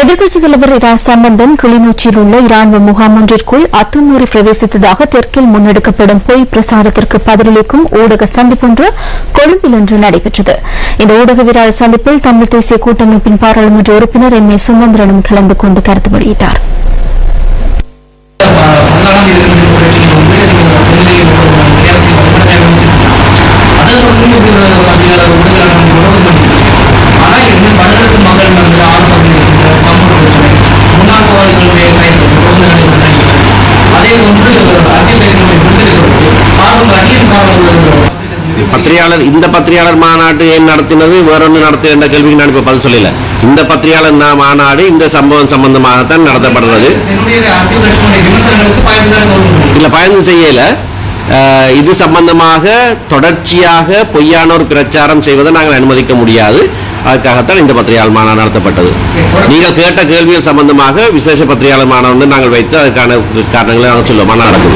எதிர்க்கட்சித் தலைவர் இரா சம்பந்தன் கிளிநொச்சியில் உள்ள இராணுவ முகாம் ஒன்றிற்குள் அத்துமீறி பிரவேசித்ததாக தெற்கில் முன்னெடுக்கப்படும் பொய் பிரசாரத்திற்கு பதிலளிக்கும் ஊடக சந்திப்பொன்று கொழும்பில் இன்று நடைபெற்றது. இந்த ஊடகவியலாளர் சந்திப்பில் தமிழ் தேசிய கூட்டமைப்பின் பாராளுமன்ற உறுப்பினர் எம் ஏ சுமந்திரனும் கலந்து கொண்டு கருத்து வெளியிட்டாா் பத்திரிகையாளர் இந்த பத்திரிகையாளர் மாநாடு ஏன் நடத்தினது? வேறொன்று நடத்திய என்ற கேள்விக்கு நான் இப்ப பதில் சொல்லல. இந்த பத்திரிகையாளர் மாநாடு இந்த சம்பவம் சம்பந்தமாகத்தான் நடத்தப்படுறது. இல்ல பயந்து செய்யல. இது சம்பந்தமாக தொடர்ச்சியாக பொய்யான ஒரு பிரச்சாரம் செய்வதை நாங்கள் அனுமதிக்க முடியாது. அதுக்காகத்தான் இந்த பத்திரிகையாளர் மாநாடு நடத்தப்பட்டது. நீங்கள் கேட்ட கேள்விகள் சம்பந்தமாக விசேஷ பத்திரிகையாளர் மாநாடு வந்து நாங்கள் வைத்து அதுக்கான காரணங்களை நாங்கள் சொல்லுவோம். வடகிழக்கு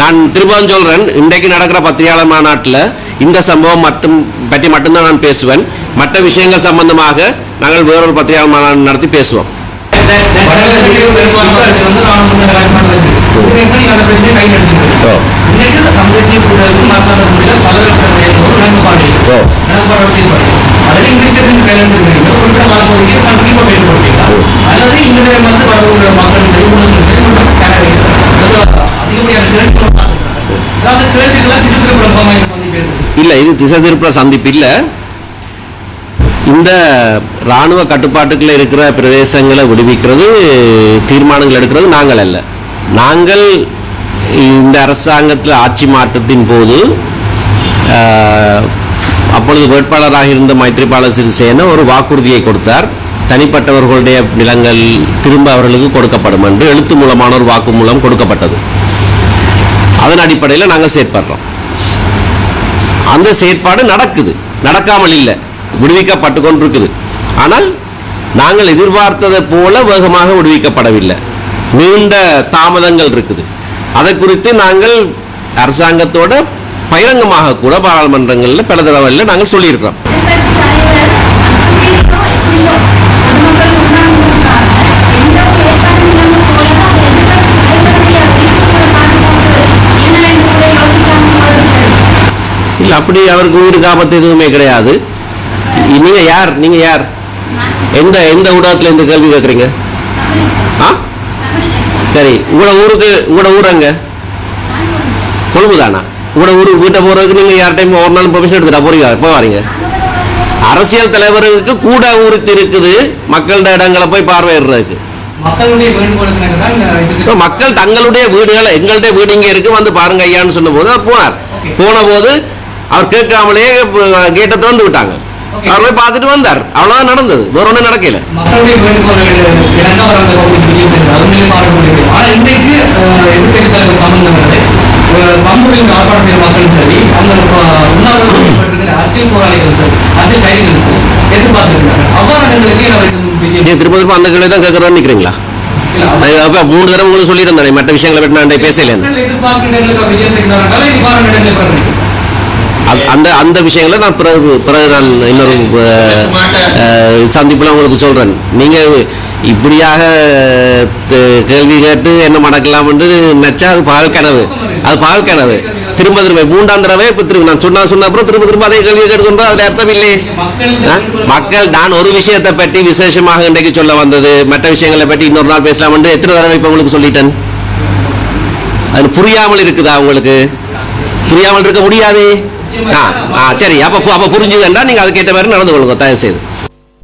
நான் திரும்பவும் சொல்றேன் இன்றைக்கு நடக்கிற பத்திரிகையாளர் மாநாட்டில் இந்த சம்பவம் மட்டும் பற்றி மட்டும்தான் நான் பேசுவேன். மற்ற விஷயங்கள் சம்பந்தமாக நாங்கள் வேறொரு பத்திரிகையாளர் மாநாடு நடத்தி பேசுவோம். இல்ல இது திசை திருப்புற சந்திப்பு இல்ல. இந்த ராணுவ கட்டுப்பாட்டுக்குள்ள இருக்கிற பிரதேசங்களை விடுவிக்கிறது தீர்மானங்கள் எடுக்கிறது நாங்கள் அல்ல. நாங்கள் இந்த அரசாங்கத்தில் ஆட்சி மாற்றத்தின் போது அப்பொழுது வேட்பாளராக இருந்த மைத்ரிபால சிறிசேன ஒரு வாக்குறுதியை கொடுத்தார். தனிப்பட்டவர்களுடைய நிலங்கள் திரும்ப அவர்களுக்கு கொடுக்கப்படும் என்று எழுத்து மூலமான ஒரு வாக்குமூலம் கொடுக்கப்பட்டது. அதன் அடிப்படையில் நாங்கள் செயற்படுறோம். அந்த செயற்பாடு நடக்குது. நடக்காமல் இல்லை. விடுவிக்கப்பட்டு கொண்டிருக்குது. ஆனால் நாங்கள் எதிர்பார்த்ததை போல வேகமாக விடுவிக்கப்படவில்லை. நீண்ட தாமதங்கள் இருக்குது. அதை குறித்து நாங்கள் அரசாங்கத்தோட பகிரங்கமாக கூட பாராளுமன்றங்களில் பல தடவையில் நாங்கள் சொல்லியிருக்கிறோம். இல்லை அப்படி அவருக்கு உயிருக்கு ஆபத்து எதுவுமே கிடையாது. நீங்க யார்? நீங்க யார்? எந்த எந்த ஊடகத்தில் இந்த கேள்வி கேட்குறீங்க ஆ? சரி உங்களோட ஊருக்கு உங்களோட ஊர் எங்க? கொழும்புதானா? உங்களோட ஊர் வீட்டை போறதுக்கு நீங்க யார் டைம் ஒரு நாள் பெர்மிஷன் எடுத்துட்டா போறீங்க? எப்போ வரீங்க. அரசியல் தலைவருக்கு கூட ஊருக்கு இருக்குது மக்களோட இடங்களை போய் பார்வையிடுறதுக்கு. தான் மக்கள் தங்களுடைய வீடுகளை எங்கள்கிட்ட வீடு இங்க இருக்கு வந்து பாருங்க ஐயான்னு சொன்ன போது போனார். போன போது அவர் கேட்காமலே கேட்டை திறந்து விட்டாங்க. அவர் போய் பார்த்துட்டு வந்தார் அவ்வளவுதான் நடந்தது வேற ஒண்ணும் நடக்கல சமூகத்தில் ஆர்ப்பாட்டம் செய்கிற மக்களும் சரி அந்த அரசியல் போராளிகளும் சரி அரசியல் கைதிகளும் சரி எதிர்பார்த்திருக்கிறாங்க அவ்வாறு இடங்களுக்கு ஏன் அவருக்கு விஜயம் நீங்க திரும்ப திரும்ப அந்த கேள்வி தான் கேட்கறோம்னு நிக்கிறீங்களா இல்ல, அவர் நான் அப்ப மூணு தடவை உங்களுக்கு சொல்லியிருந்தேன் மற்ற விஷயங்களை பற்றி நான் பேசல அந்த அந்த விஷயங்களை நான் பிறகு பிறகு நான் இன்னொரு சந்திப்பில் உங்களுக்கு சொல்கிறேன் நீங்கள் இப்படியாக கேள்வி கேட்டு என்ன மடக்கலாம் என்று நினச்சா அது பால் கனவு. அது பால் கனவு. திரும்ப திரும்ப மூன்றாம் தடவை இப்போ திரும்ப நான் சொன்னா சொன்ன அப்புறம் திரும்ப திரும்ப அதே கேள்வி கேட்டுக்கொண்டா அதில் அர்த்தம் இல்லை ஆ? மக்கள் நான் ஒரு விஷயத்தை பற்றி விசேஷமாக இன்றைக்கு சொல்ல வந்தது. மற்ற விஷயங்களை பற்றி இன்னொரு நாள் பேசலாம் என்று எத்தனை தடவை இப்போ உங்களுக்கு சொல்லிட்டேன். அது புரியாமல் இருக்குதா உங்களுக்கு? புரியாமல் இருக்க முடியாது. ஆ ஆ சரி அப்ப அப்ப புரிஞ்சுதுண்டா நீங்க அதுக்கேற்ற மாதிரி நடந்து கொள்ளுங்க தயவு செய்து